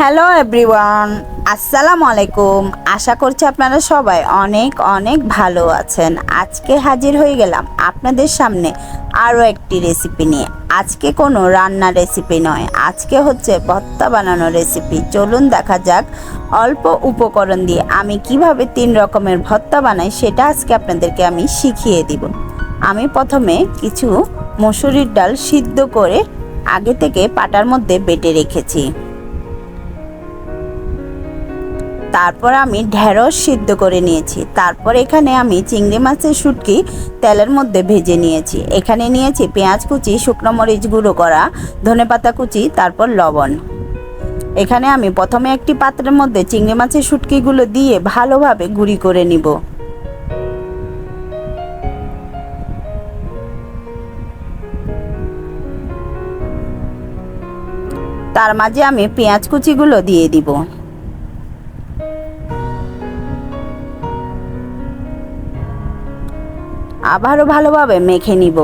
Hello everyone, আসসালামু আলাইকুম। আশা করছি আপনারা সবাই অনেক অনেক ভালো আছেন। আজকে হাজির হয়ে গেলাম আপনাদের সামনে আরও একটি রেসিপি নিয়ে। আজকে কোনো রান্নার রেসিপি নয়, আজকে হচ্ছে ভর্তা বানানোর রেসিপি চলুন দেখা যাক, অল্প উপকরণ দিয়ে আমি কীভাবে তিন রকমের ভর্তা বানাই সেটা আজকে আপনাদেরকে আমি শিখিয়ে দিব। আমি প্রথমে কিছু মসুরির ডাল সিদ্ধ করে আগে থেকে পাটার মধ্যে বেটে রেখেছি। তারপর আমি ঢেঁড়স সিদ্ধ করে নিয়েছি। তারপর এখানে আমি চিংড়ি মাছের শুটকি তেলের মধ্যে ভেজে নিয়েছি। এখানে নিয়েছি পেঁয়াজ কুচি, শুকনো মরিচ গুঁড়ো করা ধনেপাতা কুচি, তারপর লবণ। এখানে আমি প্রথমে একটি পাত্রের মধ্যে চিংড়ি মাছের শুটকিগুলো দিয়ে ভালোভাবে গুঁড়ি করে নিব। তার মাঝে আমি পেঁয়াজ কুচিগুলো দিয়ে দিব। আবারও ভালোভাবে মেখে নিব।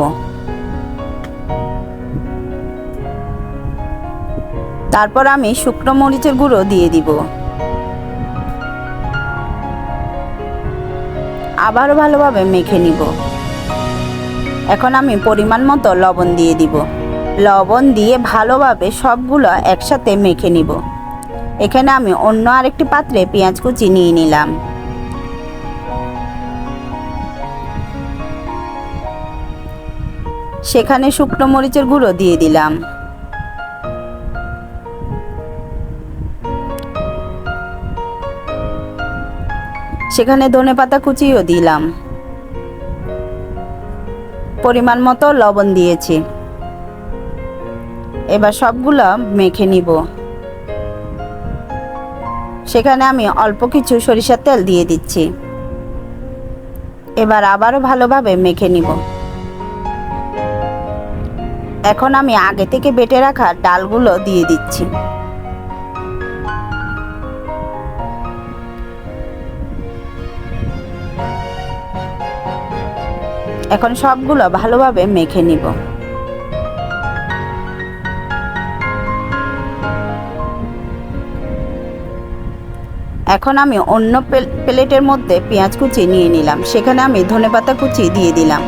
তারপর আমি শুকনো মরিচের গুঁড়ো দিয়ে দিব। আবারও ভালোভাবে মেখে নিব। এখন আমি পরিমাণ মতো লবণ দিয়ে দিব। লবণ দিয়ে ভালোভাবে সবগুলো একসাথে মেখে নিব। এখানে আমি অন্য আরেকটি পাত্রে পেঁয়াজ কুচি নিয়ে নিলাম। সেখানে শুকনো মরিচের গুঁড়ো দিয়ে দিলাম। সেখানে ধনে পাতা কুচিও দিলাম। পরিমাণ মতো লবণ দিয়েছি। এবার সবগুলো মেখে নিব। সেখানে আমি অল্প কিছু সরিষার তেল দিয়ে দিচ্ছি। এবার আবারও ভালোভাবে মেখে নিব। এখন আমি আগে থেকে বেটে রাখা ডালগুলো দিয়ে দিচ্ছি। এখন সবগুলো ভালোভাবে মেখে নিব। এখন আমি অন্য প্লেটের মধ্যে পেঁয়াজ কুচি নিয়ে নিলাম। সেখানে আমি ধনেপাতা কুচি দিয়ে দিলাম।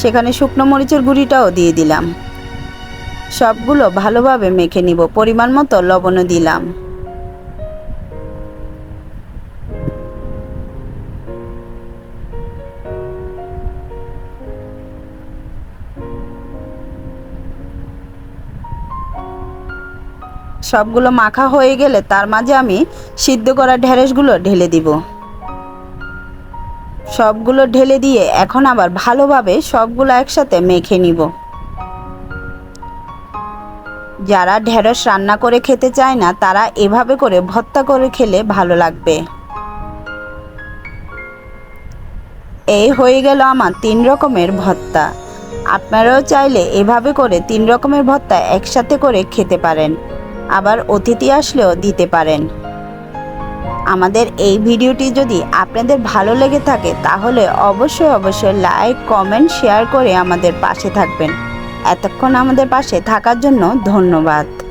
সেখানে শুকনো মরিচের গুঁড়িটাও দিয়ে দিলাম। সবগুলো ভালোভাবে মেখে নিব, পরিমাণ মতো লবণও দিলাম। সবগুলো মাখা হয়ে গেলে তার মাঝে আমি সিদ্ধ করা ঢেঁড়সগুলো ঢেলে দিব। সবগুলো ঢেলে দিয়ে এখন আবার ভালোভাবে সবগুলো একসাথে মেখে নিব। যারা ঢেঁড়স রান্না করে খেতে চায় না, তারা এভাবে করে ভর্তা করে খেলে ভালো লাগবে। এই হয়ে গেল আমার তিন রকমের ভর্তা। আপনারাও চাইলে এভাবে করে তিন রকমের ভর্তা একসাথে করে খেতে পারেন। আবার অতিথি আসলেও দিতে পারেন। আমাদের এই ভিডিওটি যদি আপনাদের ভালো লেগে থাকে, তাহলে অবশ্যই অবশ্যই লাইক কমেন্ট শেয়ার করে আমাদের পাশে থাকবেন। এতক্ষণ আমাদের পাশে থাকার জন্য ধন্যবাদ।